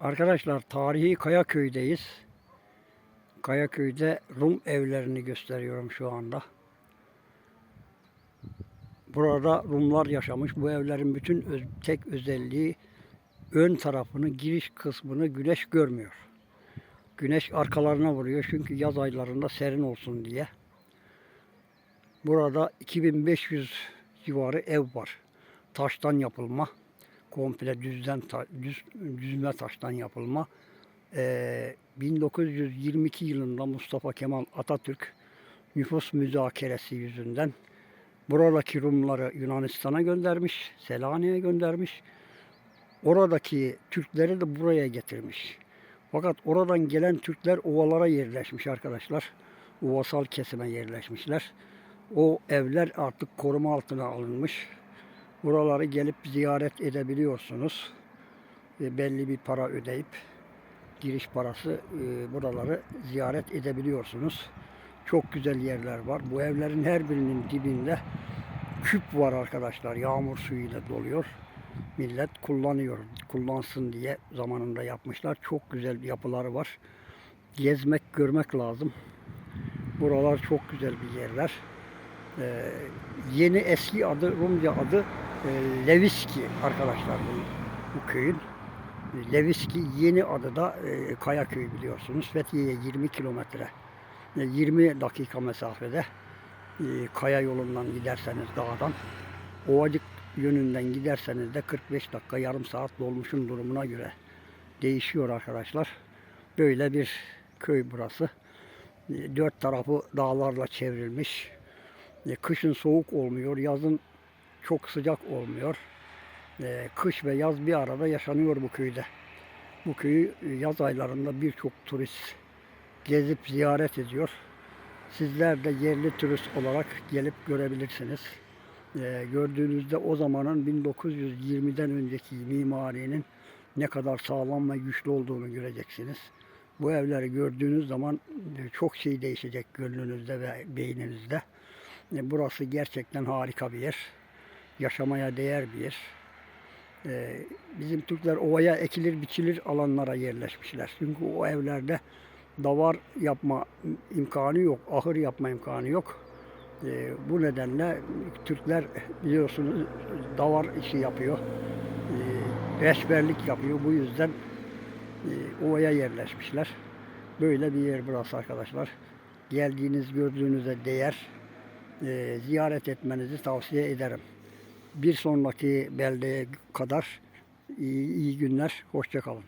Arkadaşlar tarihi Kayaköy'deyiz. Kayaköy'de Rum evlerini gösteriyorum şu anda. Burada Rumlar yaşamış. Bu evlerin bütün öz- tek özelliği ön tarafını, giriş kısmını güneş görmüyor. Güneş arkalarına vuruyor çünkü yaz aylarında serin olsun diye. Burada 2500 civarı ev var. Taştan yapılma. Komple düzden düz, düzme taştan yapılma. Ee, 1922 yılında Mustafa Kemal Atatürk nüfus müzakeresi yüzünden buradaki Rumları Yunanistan'a göndermiş, Selanik'e göndermiş. Oradaki Türkleri de buraya getirmiş. Fakat oradan gelen Türkler ovalara yerleşmiş arkadaşlar. Uvasal kesime yerleşmişler. O evler artık koruma altına alınmış. Buraları gelip ziyaret edebiliyorsunuz. E, belli bir para ödeyip giriş parası e, buraları ziyaret edebiliyorsunuz. Çok güzel yerler var. Bu evlerin her birinin dibinde küp var arkadaşlar. Yağmur suyuyla doluyor. Millet kullanıyor. Kullansın diye zamanında yapmışlar. Çok güzel yapıları var. Gezmek, görmek lazım. Buralar çok güzel bir yerler. Ee, yeni eski adı Rumca adı e, Leviski arkadaşlar bu, bu köyün. Leviski yeni adı da e, Kayaköy biliyorsunuz. Fethiye'ye 20 kilometre, e, 20 dakika mesafede e, kaya yolundan giderseniz dağdan, Ovacık yönünden giderseniz de 45 dakika yarım saat dolmuşun durumuna göre değişiyor arkadaşlar. Böyle bir köy burası. E, Dört tarafı dağlarla çevrilmiş. E, Kışın soğuk olmuyor, yazın çok sıcak olmuyor. E, Kış ve yaz bir arada yaşanıyor bu köyde. Bu köyü e, yaz aylarında birçok turist gezip ziyaret ediyor. Sizler de yerli turist olarak gelip görebilirsiniz. E, gördüğünüzde o zamanın 1920'den önceki mimarinin ne kadar sağlam ve güçlü olduğunu göreceksiniz. Bu evleri gördüğünüz zaman e, çok şey değişecek gönlünüzde ve beyninizde. E, Burası gerçekten harika bir yer. Yaşamaya değer bir yer. E, Bizim Türkler ovaya ekilir biçilir alanlara yerleşmişler. Çünkü o evlerde davar yapma imkanı yok, ahır yapma imkanı yok. E, Bu nedenle Türkler biliyorsunuz davar işi yapıyor. E, Reçberlik yapıyor. Bu yüzden e, ovaya yerleşmişler. Böyle bir yer burası arkadaşlar. Geldiğiniz gördüğünüze değer e, ziyaret etmenizi tavsiye ederim. Bir sonraki beldeye kadar iyi, iyi günler, hoşça kalın.